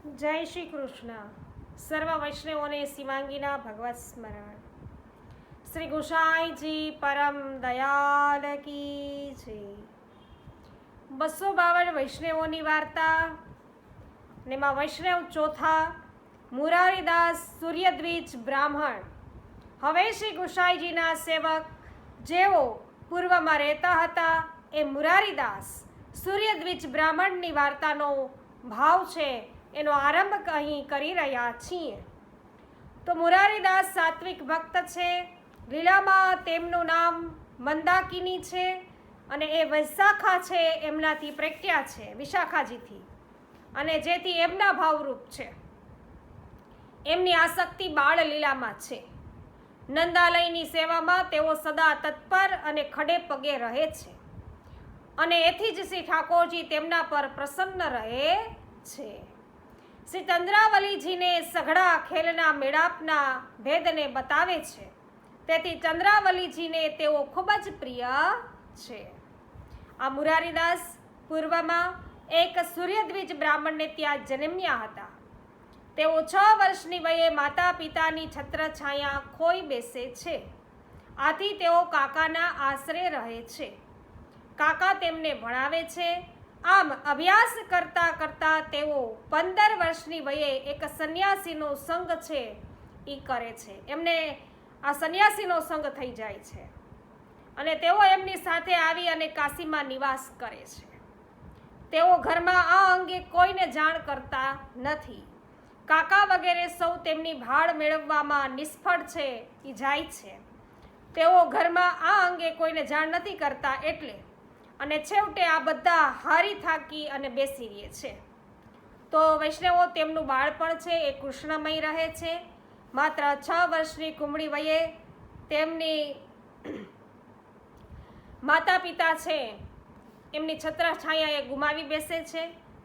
જય શ્રી કૃષ્ણ. સર્વ વૈષ્ણવોને શિવાંગીના ભગવત સ્મરણ. શ્રી ગુસાઈજી પરમ દયાલ કી બસો બાવન વૈષ્ણવોની વાર્તા એમાં વૈષ્ણવ ચોથા મુરારીદાસ સૂર્યદ્વિજ બ્રાહ્મણ. હવે શ્રી ગુસાઈજીના સેવક જેઓ પૂર્વમાં રહેતા હતા એ મુરારીદાસ સૂર્યદ્વિજ બ્રાહ્મણની વાર્તાનો ભાવ છે એનો આરંભ અહીં કરી રહ્યા છીએ. તો મુરારીદાસ સાત્વિક ભક્ત છે લીલામાં તેમનું નામ મંદાકિની છે અને એ વૈશાખા છે, એમનાથી પ્રેક્યા છે, વિશાખાજીથી. અને જેથી એમના ભાવરૂપ છે. એમની આસક્તિ બાળ લીલામાં છે. નંદાલયની સેવામાં તેઓ સદા તત્પર અને ખડે પગે રહે છે. અને એથી જ શ્રી ઠાકોરજી તેમના પર પ્રસન્ન રહે છે. શ્રી ચંદ્રાવલીજીને સઘળા ખેલના મેળાપના ભેદને બતાવે છે. તેથી ચંદ્રાવલીજીને તેઓ ખૂબ જ પ્રિય છે. આ મુરારીદાસ પૂર્વમાં એક સૂર્યદ્વિજ બ્રાહ્મણને ત્યાં જન્મ્યા હતા. તેઓ છ વર્ષની વયે માતા પિતાની છત્રછાયા ખોઈ બેસે છે. આથી તેઓ કાકાના આશરે રહે છે. કાકા તેમને ભણાવે છે આમ અભ્યાસ કરતા કરતા તેઓ પંદર વર્ષની વયે એક સંન્યાસીનો સંગ છે એ કરે છે. એમને આ સંન્યાસીનો સંગ થઈ જાય છે. અને તેઓ એમની સાથે આવી અને કાશીમાં નિવાસ કરે છે. તેઓ ઘરમાં આ અંગે કોઈને જાણ કરતા નથી. કાકા વગેરે સૌ તેમની ભાળ મેળવવામાં નિષ્ફળ છે એ જાય છે. તેઓ ઘરમાં આ અંગે કોઈને જાણ નથી કરતા એટલે અને છેવટે આ બધા હારી થાકી અને બેસી રહે છે. તો વૈષ્ણવો, તેમનું બાળપણ છે, એ કૃષ્ણમય રહે છે. માત્ર છ વર્ષની કુમળી વયે તેમની માતા પિતા છે, એમની છત્રછાયા એ ગુમાવી બેસે છે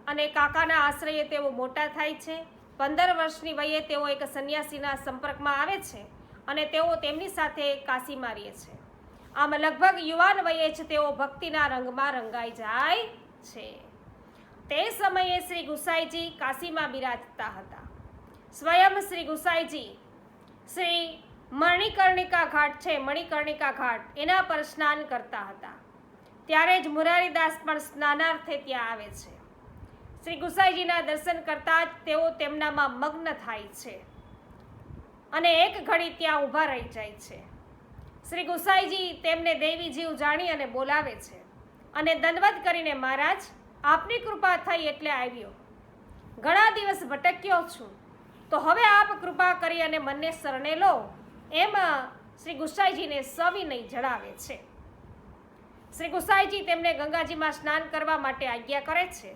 અને કાકાના આશ્રયે તેઓ મોટા થાય છે. પંદર વર્ષની વયે તેઓ એક સંન્યાસીના સંપર્કમાં આવે છે અને તેઓ તેમની સાથે કાશીમાં રહે છે. આમ લગભગ યુવાન વયે જ તેઓ ભક્તિના રંગમાં રંગાઈ જાય છે. તે સમયે શ્રી ગુસાઈજી કાશીમાં બિરાજતા હતા. સ્વયં શ્રી ગુસાઈજી, શ્રી મણિકર્ણિકા ઘાટ છે, મણિકર્ણિકા ઘાટ, એના પર સ્નાન કરતા હતા. ત્યારે જ મુરારીદાસ પણ સ્નાનાર્થે ત્યાં આવે છે. શ્રી ગુસાઈજીના દર્શન કરતા જ તેઓ તેમનામાં મગ્ન થાય છે અને એક ઘડી ત્યાં ઊભા રહી જાય છે. શ્રી ગુસાઈજી તેમને દેવીજીવ જાણી અને બોલાવે છે. અને દંડવત કરીને, મહારાજ, આપની કૃપા થઈ એટલે આવ્યો. ઘણા દિવસ ભટક્યો છું. તો હવે આપ કૃપા કરી અને મને શરણે લો. એમ શ્રી ગુસાઈજીને સવિનય જણાવે છે. શ્રી ગુસાઈજી તેમને ગંગાજીમાં સ્નાન કરવા માટે આજ્ઞા કરે છે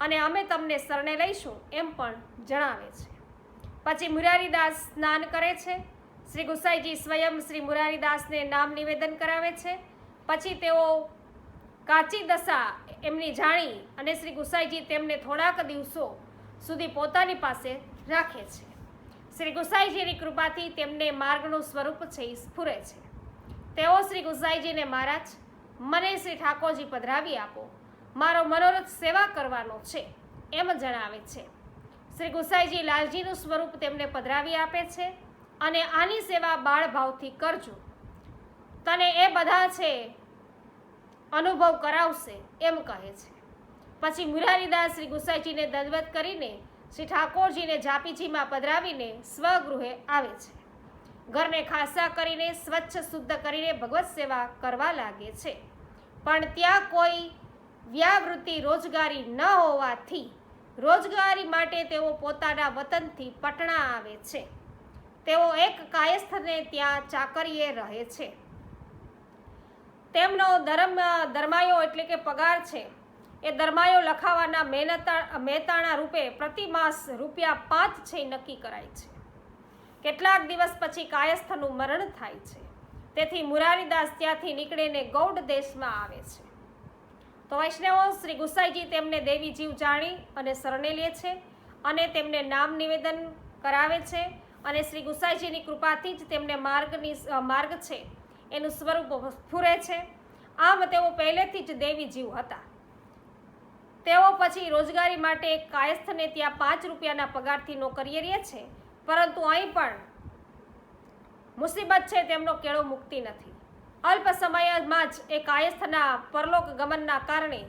અને અમે તમને શરણે લઈશું એમ પણ જણાવે છે. પછી મુરારીદાસ સ્નાન કરે છે શ્રી ગુસાઈજી સ્વયં શ્રી મુરારીદાસને નામ નિવેદન કરાવે છે. પછી તેઓ કાચી દશા એમની જાણી અને શ્રી ગુસાઈજી તેમને થોડાક દિવસો સુધી પોતાની પાસે રાખે છે. શ્રી ગુસાઈજીની કૃપાથી તેમને માર્ગનું સ્વરૂપ છે એ સ્ફુરે છે. તેઓ શ્રી ગુસાઈજીને, મહારાજ, મને શ્રી ઠાકોરજી પધરાવી આપો. મારો મનોરથ સેવા કરવાનો છે, એમ જણાવે છે. શ્રી ગુસાઈજી લાલજીનું સ્વરૂપ તેમને પધરાવી આપે છે. અને આની સેવા બાળ ભાવથી કરજો. તને એ બધા છે અનુભવ કરાવશે એમ કહે છે. પછી મુરારીદાસ શ્રી ગુસાઈજીને દંડવત કરીને શ્રી ઠાકોરજીને જાપીજીમાં પધરાવીને સ્વગૃહે આવે છે. ઘરને ખાસા કરીને, સ્વચ્છ, શુદ્ધ કરીને ભગવત સેવા કરવા લાગે છે. પણ ત્યાં કોઈ વ્યાવૃત્તિ રોજગારી ન હોવાથી રોજગારી માટે તેઓ પોતાના વતનથી પટણા આવે છે. તેઓ એક કાયસ્થને ત્યાં ચાકરીએ રહે છે. તેમનો ધર્મ, ધર્માયો એટલે કે પગાર છે, એ દરમાયો લખાવાના મહેનતા મહેતાણા રૂપે પ્રતિમાસ રૂપિયા પાંચ છે નક્કી કરાય છે. કેટલાક દિવસ પછી કાયસ્થનું મરણ થાય છે. તેથી મુરારીદાસ ત્યાંથી નીકળીને ગૌડ દેશમાં આવે છે. તો વૈષ્ણવો, શ્રી ગુસાઈજી તેમને દેવી જીવ જાણી અને શરણે લે છે અને તેમને નામ નિવેદન કરાવે છે અને શ્રી ગુસાઈજીની કૃપાથી જ તેમને માર્ગની માર્ગ છે, એનું સ્વરૂપ સ્ફુરે છે. આમ તેઓ પહેલેથી જ દેવી જીવ હતા. તેઓ પછી રોજગારી માટે એક કાયસ્થને ત્યાં પાંચ રૂપિયાના પગારથી નોકરીએ રહે છે, પરંતુ અહીં પણ મુસીબત છે, તેમનો કેળો મુક્તિ નથી. અલ્પ સમયમાં જ એ કાયસ્થના પરલોક ગમનના કારણે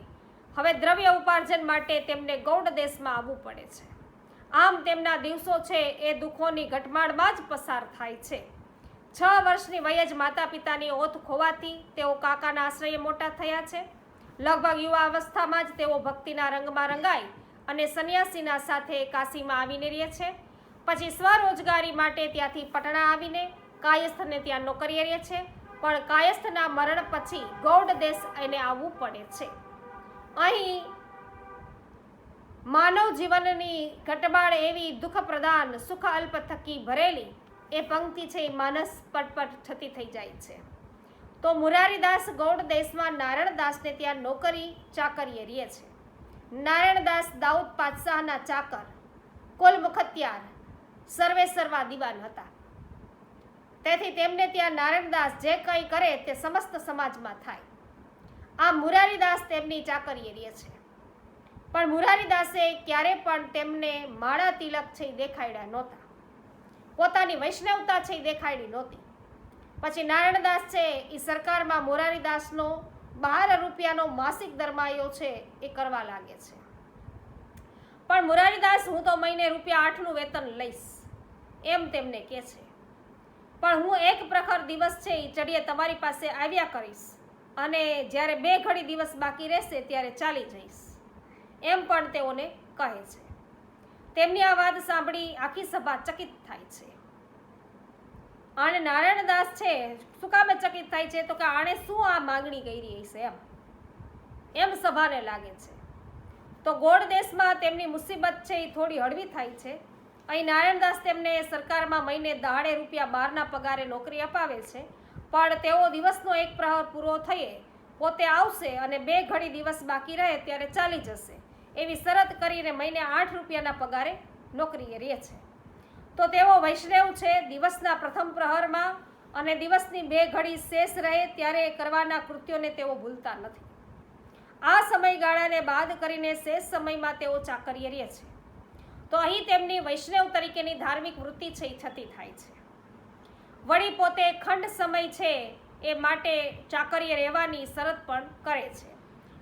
હવે દ્રવ્ય ઉપાર્જન માટે તેમને ગૌડ દેશમાં આવવું પડે છે. આમ તેમના દિવસો છે એ દુઃખોની ઘટમાળમાં જ પસાર થાય છે. છ વર્ષની વયે જ માતા પિતાની ઓથ ખોવાથી તેઓ કાકાના આશ્રયે મોટા થયા છે. લગભગ યુવા અવસ્થામાં જ તેઓ ભક્તિના રંગમાં રંગાઈ અને સંન્યાસીના સાથે કાશીમાં આવીને રહે છે. પછી સ્વરોજગારી માટે ત્યાંથી પટણા આવીને કાયસ્થને ત્યાં નોકરીએ રહે છે. પણ કાયસ્થના મરણ પછી ગૌડ દેશ એને આવવું પડે છે. અહીં માનવ જીવનની ઘટમાળ એવી દુઃખ પ્રદાન સુખ અલ્પ થકી ભરેલી, એ પંક્તિ છે એ માનસ પટપટ થતી થઈ જાય છે. તો મુરારીદાસ ગૌડ દેશમાં નારાયણદાસને ત્યાં નોકરી ચાકરીએ રીએ છે. નારાયણદાસ દાઉદ પાતશાહના ચાકર, કુલ મુખત્યાર, સર્વે સર્વા દિવાન હતા. તેથી તેમને ત્યાં નારાયણદાસ જે કંઈ કરે તે સમસ્ત સમાજમાં થાય. આ મુરારીદાસ તેમની ચાકરીએ રીએ છે. પણ મુરારીદાસે ક્યારે પણ તેમને માળા તિલક છે દેખાડ્યા નહોતા. પોતાની વૈષ્ણવતા છે દેખાડી નહોતી. પછી નારાયણદાસ છે એ સરકારમાં મોરારીદાસનો બાર રૂપિયાનો માસિક દરમાયો છે એ કરવા લાગે છે. પણ મુરારીદાસ હું તો મહિને રૂપિયા આઠનું વેતન લઈશ, એમ તેમને કહે છે. પણ હું એક પ્રખર દિવસ છે એ ચડીએ તમારી પાસે આવ્યા કરીશ અને જ્યારે બે ઘડી દિવસ બાકી રહેશે ત્યારે ચાલી જઈશ. એમ પણ તેઓને કહે છે. તેમની આ વાત સાંભળી આખી સભા ચકિત થાય છે. અને નારાયણદાસ છે, શું કામે ચકિત થાય છે? તો કે આણે શું આ માગણી કરી હશે એમ. એમ સભાને લાગે છે. તો ગોળ દેશમાં તેમની મુસીબત છે એ થોડી હળવી થાય છે. અહીં નારાયણદાસ તેમને સરકારમાં મહિને દાડે રૂપિયા બારના પગારે નોકરી અપાવે છે. પણ તેઓ દિવસનો એક પ્રહર પૂરો થઈએ પોતે આવશે અને બે ઘડી દિવસ બાકી રહે ત્યારે ચાલી જશે. એવી શરત કરીને મહિને આઠ રૂપિયાના પગારે નોકરીએ રહે છે. તો તેઓ વૈષ્ણવ છે, દિવસના પ્રથમ પ્રહરમાં અને દિવસની બે ઘડી શેષ રહે ત્યારે કરવાના કૃત્યોને તેઓ ભૂલતા નથી. આ સમયગાળાને બાદ કરીને શેષ સમયમાં તેઓ ચાકરીએ રહે છે. તો અહીં તેમની વૈષ્ણવ તરીકેની ધાર્મિક વૃત્તિ છે, એ થતી થાય છે. વળી પોતે ખંડ સમય છે, એ માટે ચાકરીએ રહેવાની શરત પણ કરે છે.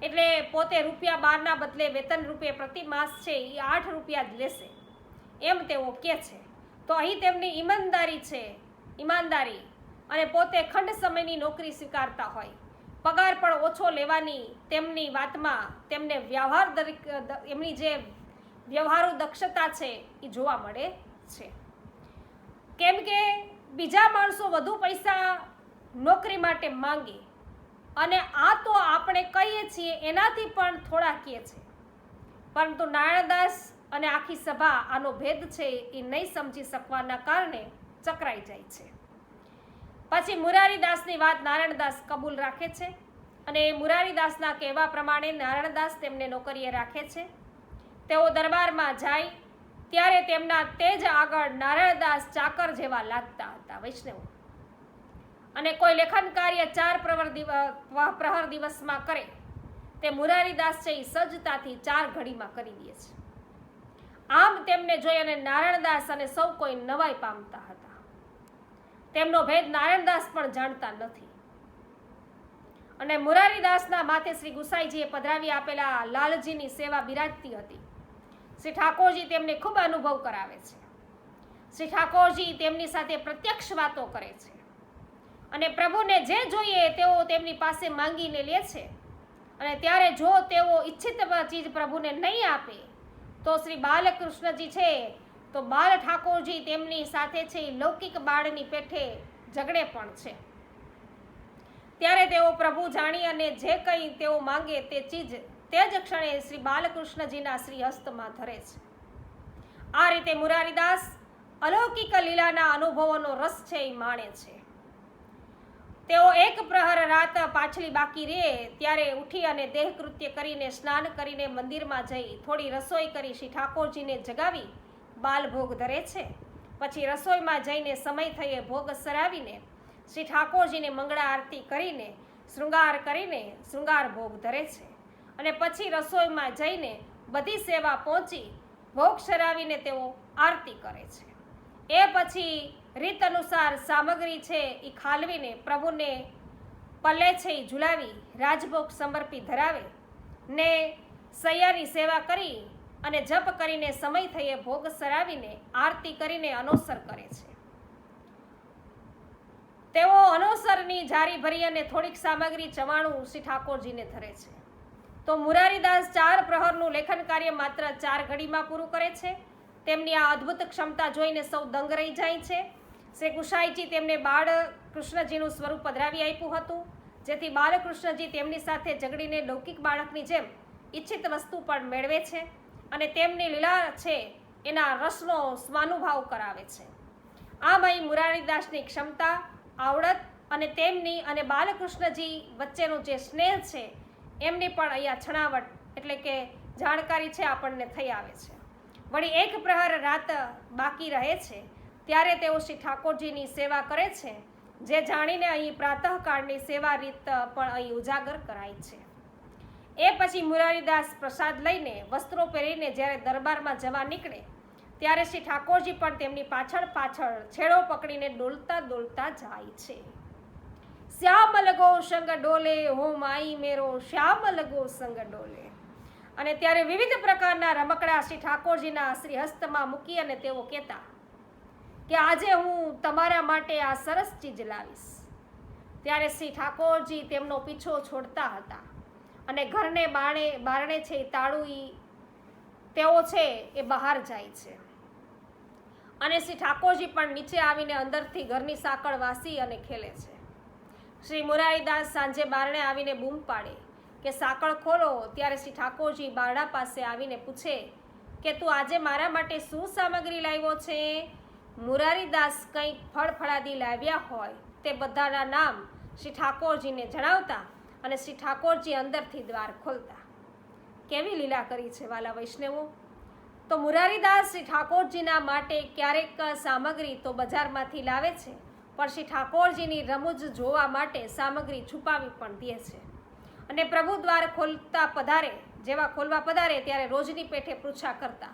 એટલે પોતે રૂપિયા બારના બદલે વેતન રૂપે પ્રતિ માસ છે એ આઠ રૂપિયા જ લેશે. એમ તેઓ કહે છે. તો અહીં તેમની ઈમાનદારી છે. ઈમાનદારી. અને પોતે ખંડ સમયની નોકરી સ્વીકારતા હોય. પગાર પણ ઓછો લેવાની તેમની વાતમાં તેમને વ્યવહાર દરેક એમની જે વ્યવહારુ દક્ષતા છે એ જોવા મળે છે. કેમ કે બીજા માણસો વધુ પૈસા નોકરી માટે માંગે અને આ તો આપણે કહીએ છીએ, એનાથી પણ થોડા કહે છે. પરંતુ નારાયણદાસ અને આખી સભા આનો ભેદ છે એ નહીં સમજી શકવાના કારણે ચકરાઈ જાય છે. પછી મુરારીદાસની વાત નારાયણદાસ કબૂલ રાખે છે અને મુરારીદાસના કહેવા પ્રમાણે નારાયણદાસ તેમને નોકરીએ રાખે છે. તેઓ દરબારમાં જાય, ત્યારે તેમના તેજ આગળ નારાયણદાસ ચાકર જેવા લાગતા હતા, વૈષ્ણવ. અને કોઈ લેખન કાર્ય ચાર પ્રવર પ્રહર દિવસમાં કરે, તે મુરારીદાસ છે એ સજ્જતાથી ચાર ઘડીમાં કરી દે છે. આમ તેમને જોઈ અને નારાયણદાસ અને સૌ કોઈ નવાઈ પામતા હતા. તેમનો ભેદ નારાયણદાસ પણ જાણતા નથી. અને મુરારીદાસના માથે શ્રી ગુસાઈજીએ પધરાવી આપેલા લાલજીની સેવા બિરાજતી હતી. શ્રી ઠાકોરજી તેમને ખૂબ અનુભવ કરાવે છે. શ્રી ઠાકોરજી તેમની સાથે પ્રત્યક્ષ વાતો કરે છે. અને પ્રભુને જે જોઈએ તેઓ તેમની પાસે માંગીને લે છે. અને ત્યારે જો તેઓ ઈચ્છિત ચીજ પ્રભુને નહીં આપે, તો શ્રી બાલકૃષ્ણજી છે, તો બાલ ઠાકોરજી તેમની સાથે છે લૌકિક બાળની પેઠે ઝઘડે પણ છે. ત્યારે તેઓ પ્રભુ જાણી અને જે કંઈ તેઓ માંગે તે ચીજ તે જ ક્ષણે શ્રી બાલકૃષ્ણજીના શ્રી હસ્તમાં ધરે છે. આ રીતે મુરારીદાસ અલૌકિક લીલાના અનુભવોનો રસ છે એ માણે છે. તેઓ એક પ્રહર રાત પાછલી બાકી રહે ત્યારે ઉઠી અને દેહ કૃત્ય કરીને સ્નાન કરીને મંદિરમાં જઈ થોડી રસોઈ કરી શ્રી ઠાકોરજીને જગાવી. બાલભોગ ધરે છે. પછી રસોઈમાં જઈને સમય થયે ભોગ સરાવીને શ્રી ઠાકોરજીને મંગળા આરતી કરીને, શૃંગાર કરીને શૃંગાર ભોગ ધરે છે. અને પછી રસોઈમાં જઈને બધી સેવા પહોંચી ભોગ સરાવીને તેઓ આરતી કરે છે. એ પછી રીત અનુસાર સામગ્રી છે એ ખાલવીને પ્રભુને પલ્લે છે એ ઝુલાવી, રાજભોગ સમર્પી ધરાવે. ને સૈયાની સેવા કરી અને જપ કરીને સમય થયે ભોગ સરાવીને આરતી કરીને અનુસર કરે છે. તેઓ અનુસરની જારી ભરી અને થોડીક સામગ્રી ચવાણું શ્રી ઠાકોરજીને ધરે છે. તો મુરારીદાસ ચાર પ્રહરનું લેખન કાર્ય માત્ર ચાર ઘડીમાં પૂરું કરે છે? તેમની આ અદ્ભુત ક્ષમતા જોઈને સૌ દંગ રહી જાય છે. શ્રી ગુસાઈજી તેમને બાળ કૃષ્ણજીનું સ્વરૂપ પધરાવી આપ્યું હતું, જેથી બાળકૃષ્ણજી તેમની સાથે ઝઘડીને લૌકિક બાળકની જેમ ઈચ્છિત વસ્તુ પણ મેળવે છે અને તેમની લીલા છે એના રસનો સ્વાનુભાવ કરાવે છે. આમ અહીં મુરારીદાસની ક્ષમતા, આવડત અને તેમની અને બાલકૃષ્ણજી વચ્ચેનું જે સ્નેહ છે, એમની પણ અહીંયા છણાવટ એટલે કે જાણકારી છે આપણને થઈ આવે છે. વળી એક પ્રહર રાત બાકી રહે છે, ત્યારે તેઓ શ્રી ઠાકોરજીની સેવા કરે છે, જે જાણીને અહીં પ્રાતઃકાળની સેવા રીત પણ અહીં ઉજાગર કરાય છે. એ પછી મુરારીદાસ પ્રસાદ લઈને વસ્ત્રો પહેરીને જ્યારે દરબારમાં જવા નીકળે, ત્યારે શ્રી ઠાકોરજી પણ તેમની પાછળ પાછળ છેડો પકડીને ડોલતા ડોલતા જાય છે. શ્યામ લગો સંગ ડોલે, હો માઈ મેરો, શ્યામ લગો સંગ ડોલે. અને ત્યારે વિવિધ પ્રકારના રમકડા શ્રી ઠાકોરજીના શ્રી હસ્તમાં મૂકી અને તેઓ કહેતા કે આજે હું તમારા માટે આ સરસ ચીજ લાવીશ. ત્યારે શ્રી ઠાકોરજી તેમનો પીછો છોડતા હતા અને ઘરને બાણે બારણે છે એ તાળું તેઓ છે એ બહાર જાય છે. અને શ્રી ઠાકોરજી પણ નીચે આવીને અંદરથી ઘરની સાંકળ વાસી અને ખેલે છે. શ્રી મુરારીદાસ સાંજે બારણે આવીને બૂમ પાડે કે સાંકળ ખોલો ત્યારે શ્રી ઠાકોરજી બારડા પાસે આવીને પૂછે કે તું આજે મારા માટે શું સામગ્રી લાવ્યો છે? મુરારીદાસ કંઈક ફળફળાદી લાવ્યા હોય તે બધાના નામ શ્રી ઠાકોરજીને જણાવતા અને શ્રી ઠાકોરજી અંદરથી દ્વાર ખોલતા. કેવી લીલા કરી છે વાલા વૈષ્ણવો? તો મુરારીદાસ શ્રી ઠાકોરજીના માટે ક્યારેક સામગ્રી તો બજારમાંથી લાવે છે, પણ શ્રી ઠાકોરજીની રમૂજ જોવા માટે સામગ્રી છુપાવી પણ દે છે. અને પ્રભુ દ્વાર ખોલતા પધારે, જેવા ખોલવા પધારે, ત્યારે રોજની પેઠે પૃચ્છા કરતા.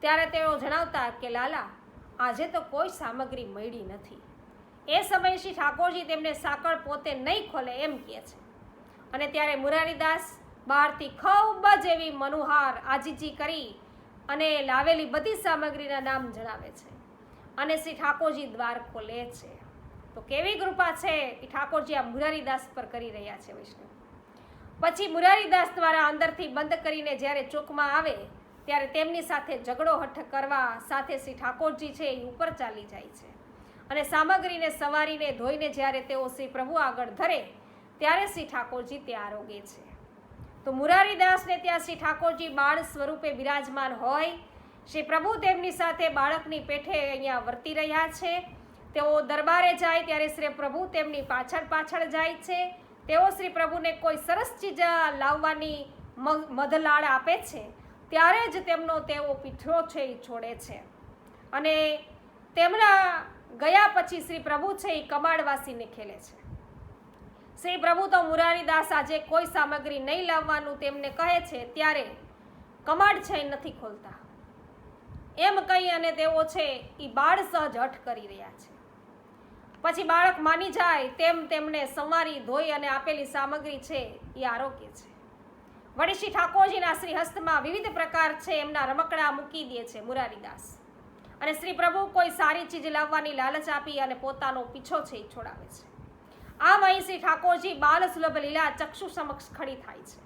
ત્યારે તેઓ જણાવતા કે, લાલા, આજે તો કોઈ સામગ્રી મળી નથી. એ સમયે શ્રી ઠાકોરજી તેમને સાંકળ પોતે નહીં ખોલે એમ કહે છે. અને ત્યારે મુરારીદાસ બહારથી ખૂબ જ એવી મનુહાર આજીજી કરી અને લાવેલી બધી સામગ્રીના નામ જણાવે છે. અને શ્રી ઠાકોરજી દ્વાર ખોલે છે. તો કેવી કૃપા છે એ ઠાકોરજી આ મુરારીદાસ પર કરી રહ્યા છે વિષ્ણુ પછી મુરારીદાસ દ્વારા અંદરથી બંધ કરીને જ્યારે ચોકમાં આવે, ત્યારે તેમની સાથે ઝઘડો હઠ કરવા સાથે શ્રી ઠાકોરજી છે એ ઉપર ચાલી જાય છે. અને સામગ્રીને સવારીને ધોઈને જ્યારે તેઓ શ્રી પ્રભુ આગળ ધરે, ત્યારે શ્રી ઠાકોરજી ત્યાં આરોગે છે. તો મુરારીદાસને ત્યાં શ્રી ઠાકોરજી બાળ સ્વરૂપે બિરાજમાન હોય, શ્રી પ્રભુ તેમની સાથે બાળકની પેઠે અહીંયા વર્તી રહ્યા છે. તેઓ દરબારે જાય ત્યારે શ્રી પ્રભુ તેમની પાછળ પાછળ જાય છે. તેઓ શ્રી પ્રભુને કોઈ સરસ ચીજ લાવવાની મ- મધલાડ આપે છે, ત્યારે જ તેમનો તેઓ પીઠો છે એ છોડે છે. અને તેમના ગયા પછી શ્રી પ્રભુ છે એ કમાડવાસીને ખેલે છે. શ્રી પ્રભુ તો મુરારીદાસ આજે કોઈ સામગ્રી નહીં લાવવાનું તેમને કહે છે, ત્યારે કમાડ છે એ નથી ખોલતા. એમ કહી અને તેઓ છે એ બાળ સહજ હઠ કરી રહ્યા છે. પછી બાળક માની જાય તેમ તેમને સંવારી ધોઈ અને આપેલી સામગ્રી છે, એ આરોગ્ય છે. વળી શ્રી ઠાકોરજીના શ્રી હસ્તમાં વિવિધ પ્રકાર છે, એમના રમકડા મૂકી દે છે મુરારીદાસ. અને શ્રી પ્રભુ કોઈ સારી ચીજ લાવવાની લાલચ આપી અને પોતાનો પીછો છે, એ છોડાવે છે. આમ અહીં શ્રી ઠાકોરજી બાલ સુલભ લીલા ચક્ષુ સમક્ષ ખડી થાય છે.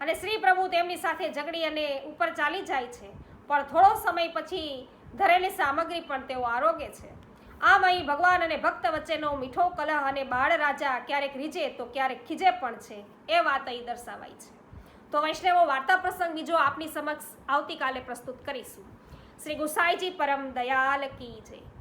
અને શ્રી પ્રભુ તેમની સાથે ઝઘડી અને ઉપર ચાલી જાય છે, પણ થોડો સમય પછી ધરેલી સામગ્રી પણ તેઓ આરોગે છે. આમ અહીં ભગવાન અને ભક્ત વચ્ચેનો મીઠો કલહ અને બાળ રાજા ક્યારેક રીજે તો ક્યારેક ખીજે પણ છે. એ વાત અહીં દર્શાવાય છે. તો વૈષ્ણવો, વાર્તા પ્રસંગ બીજો આપની સમક્ષ આવતીકાલે પ્રસ્તુત કરીશું. શ્રી ગુસાઈજી પરમ દયાલ કી જય.